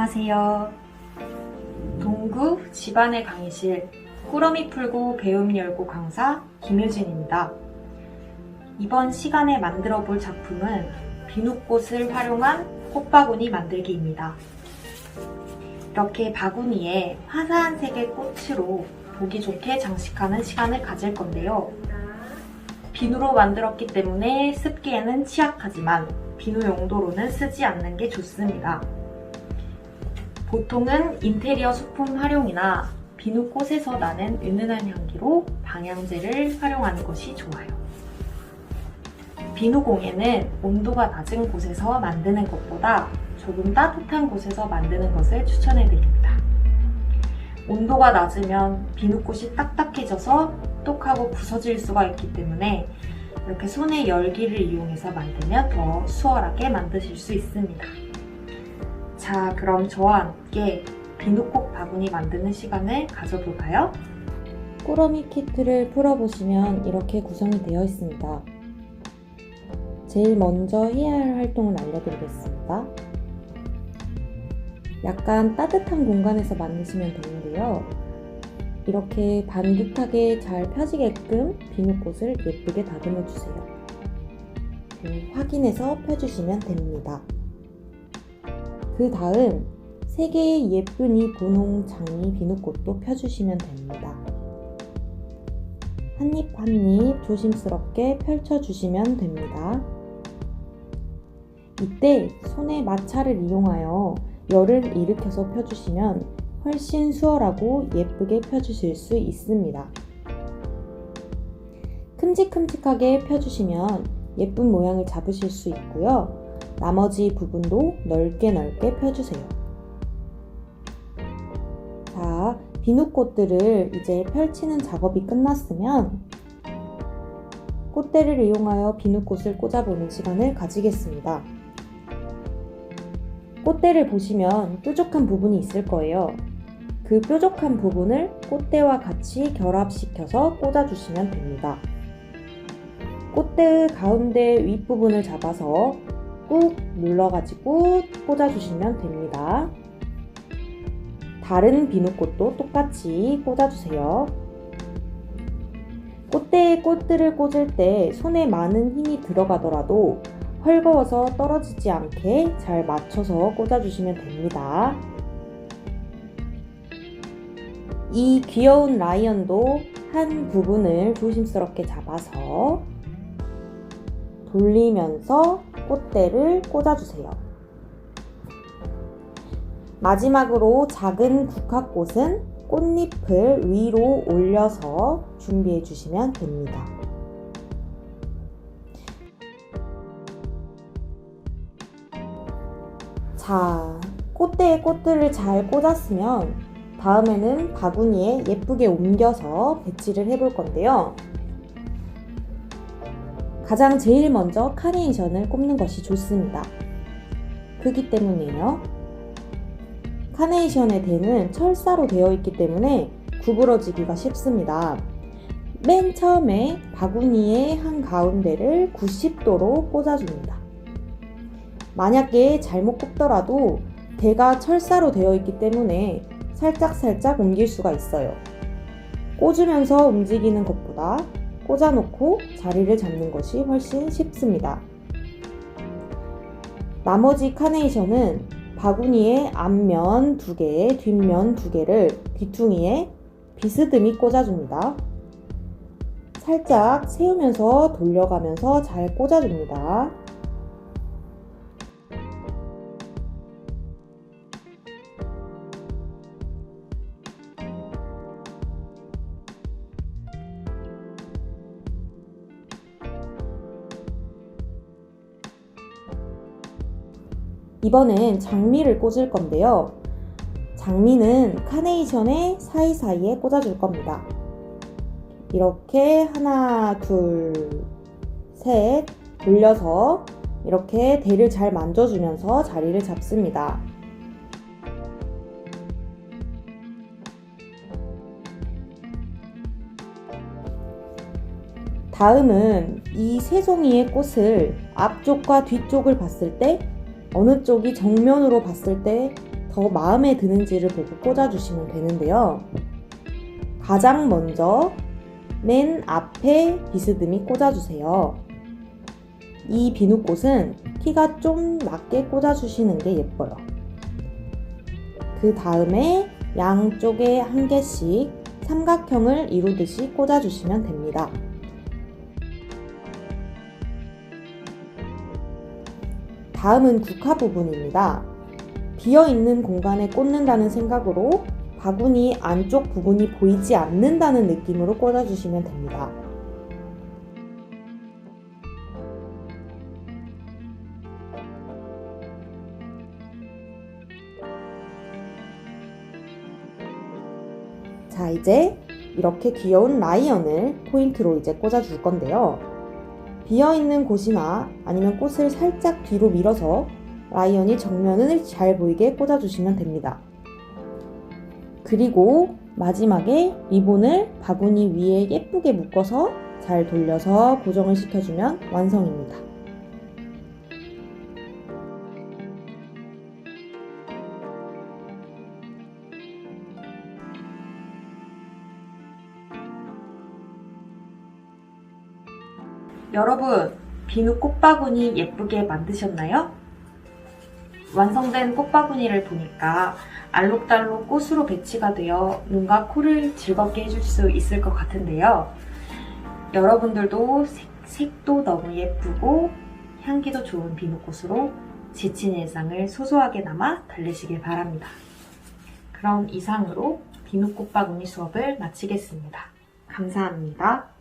안녕하세요. 동구 집안의 강의실 꾸러미 풀고 배움 열고 강사 김유진입니다. 이번 시간에 만들어 볼 작품은 비눗꽃을 활용한 꽃바구니 만들기입니다. 이렇게 바구니에 화사한 색의 꽃으로 보기 좋게 장식하는 시간을 가질 건데요. 비누로 만들었기 때문에 습기에는 취약하지만 비누 용도로는 쓰지 않는 게 좋습니다. 보통은 인테리어 소품 활용이나 비누 꽃에서 나는 은은한 향기로 방향제를 활용하는 것이 좋아요. 비누공예는 온도가 낮은 곳에서 만드는 것보다 조금 따뜻한 곳에서 만드는 것을 추천해 드립니다. 온도가 낮으면 비누꽃이 딱딱해져서 똑하고 부서질 수가 있기 때문에 이렇게 손의 열기를 이용해서 만들면 더 수월하게 만드실 수 있습니다. 자, 그럼 저와 함께 비누꽃 바구니 만드는 시간을 가져볼까요? 꾸러미 키트를 풀어보시면 이렇게 구성이 되어 있습니다. 제일 먼저 해야 할 활동을 알려드리겠습니다. 약간 따뜻한 공간에서 만드시면 되는데요. 이렇게 반듯하게 잘 펴지게끔 비누꽃을 예쁘게 다듬어 주세요. 네, 확인해서 펴주시면 됩니다. 그 다음 3개의 예쁜 이 분홍 장미 비누꽃도 펴주시면 됩니다. 한입 한입 조심스럽게 펼쳐주시면 됩니다. 이때 손의 마찰을 이용하여 열을 일으켜서 펴주시면 훨씬 수월하고 예쁘게 펴주실 수 있습니다. 큼직큼직하게 펴주시면 예쁜 모양을 잡으실 수 있고요. 나머지 부분도 넓게 넓게 펴주세요. 자, 비누꽃들을 이제 펼치는 작업이 끝났으면 꽃대를 이용하여 비누꽃을 꽂아보는 시간을 가지겠습니다. 꽃대를 보시면 뾰족한 부분이 있을 거예요. 그 뾰족한 부분을 꽃대와 같이 결합시켜서 꽂아주시면 됩니다. 꽃대 가운데 윗부분을 잡아서 꾹 눌러가지고 꽂아주시면 됩니다. 다른 비누꽃도 똑같이 꽂아주세요. 꽃대에 꽃들을 꽂을 때 손에 많은 힘이 들어가더라도 헐거워서 떨어지지 않게 잘 맞춰서 꽂아주시면 됩니다. 이 귀여운 라이언도 한 부분을 조심스럽게 잡아서 돌리면서 꽃대를 꽂아주세요. 마지막으로 작은 국화꽃은 꽃잎을 위로 올려서 준비해 주시면 됩니다. 자, 꽃대에 꽃들을 잘 꽂았으면 다음에는 바구니에 예쁘게 옮겨서 배치를 해볼 건데요. 가장 제일 먼저 카네이션을 꼽는 것이 좋습니다. 크기 때문이에요. 카네이션의 대는 철사로 되어 있기 때문에 구부러지기가 쉽습니다. 맨 처음에 바구니의 한 가운데를 90도로 꽂아줍니다. 만약에 잘못 꼽더라도 대가 철사로 되어 있기 때문에 살짝살짝 옮길 수가 있어요. 꽂으면서 움직이는 것보다 꽂아놓고 자리를 잡는 것이 훨씬 쉽습니다. 나머지 카네이션은 바구니의 앞면 두 개, 뒷면 두 개를 귀퉁이에 비스듬히 꽂아줍니다. 살짝 세우면서 돌려가면서 잘 꽂아줍니다. 이번엔 장미를 꽂을 건데요. 장미는 카네이션의 사이사이에 꽂아줄 겁니다. 이렇게 하나, 둘, 셋 돌려서 이렇게 대를 잘 만져주면서 자리를 잡습니다. 다음은 이세 송이의 꽃을 앞쪽과 뒤쪽을 봤을 때 어느 쪽이 정면으로 봤을 때 더 마음에 드는지를 보고 꽂아주시면 되는데요. 가장 먼저 맨 앞에 비스듬히 꽂아주세요. 이 비누꽃은 키가 좀 낮게 꽂아주시는 게 예뻐요. 그 다음에 양쪽에 한 개씩 삼각형을 이루듯이 꽂아주시면 됩니다. 다음은 국화 부분입니다. 비어있는 공간에 꽂는다는 생각으로 바구니 안쪽 부분이 보이지 않는다는 느낌으로 꽂아주시면 됩니다. 자, 이제 이렇게 귀여운 라이언을 포인트로 이제 꽂아줄 건데요. 비어있는 곳이나 아니면 꽃을 살짝 뒤로 밀어서 라이언이 정면을 잘 보이게 꽂아주시면 됩니다. 그리고 마지막에 리본을 바구니 위에 예쁘게 묶어서 잘 돌려서 고정을 시켜주면 완성입니다. 여러분, 비누 꽃바구니 예쁘게 만드셨나요? 완성된 꽃바구니를 보니까 알록달록 꽃으로 배치가 되어 눈과 코를 즐겁게 해줄 수 있을 것 같은데요. 여러분들도 색, 색도 너무 예쁘고 향기도 좋은 비누꽃으로 지친 일상을 소소하게나마 달래시길 바랍니다. 그럼 이상으로 비누꽃바구니 수업을 마치겠습니다. 감사합니다.